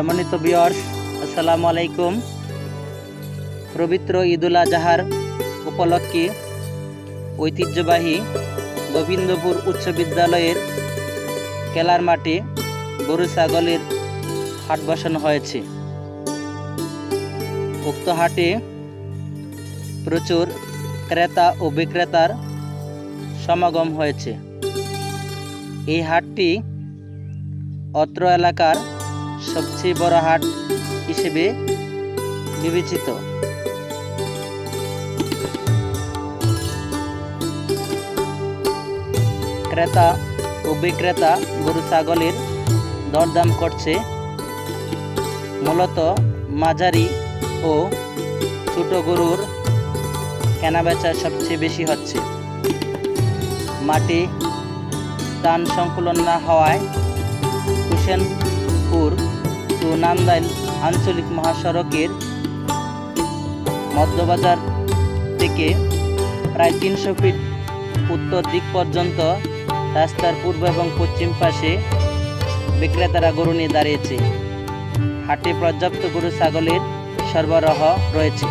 সম্মানিত বিয়র্স আসসালামু আলাইকুম। পবিত্র ঈদুল আজহার উপলক্ষে ঐতিহ্যবাহী গোবিন্দপুর উচ্চ বিদ্যালয়ের খেলার মাঠে গরু ছাগলের হাট বসানো হয়েছে। উক্ত হাটে প্রচুর ক্রেতা ও বিক্রেতার সমাগম হয়েছে। এই হাটটি অত্র এলাকার সবচেয়ে বড় হাট হিসেবে বিবেচিত। ক্রেতা ও বিক্রেতা গরু ছাগলের দরদাম করছে। মূলত মাঝারি ও ছোট গরুর কেনাবেচা সবচেয়ে বেশি হচ্ছে। মাটি স্থান সংকুলন না হওয়ায় হুসেনপুর টু নান্দাইল আঞ্চলিক মহাসড়কের মধ্যবাজার থেকে প্রায় তিনশো ফিট উত্তর দিক পর্যন্ত রাস্তার পূর্ব এবং পশ্চিম পাশে বিক্রেতারা গরু নিয়ে দাঁড়িয়েছে। হাটে পর্যাপ্ত গরু, ছাগলের সরবরাহ রয়েছে।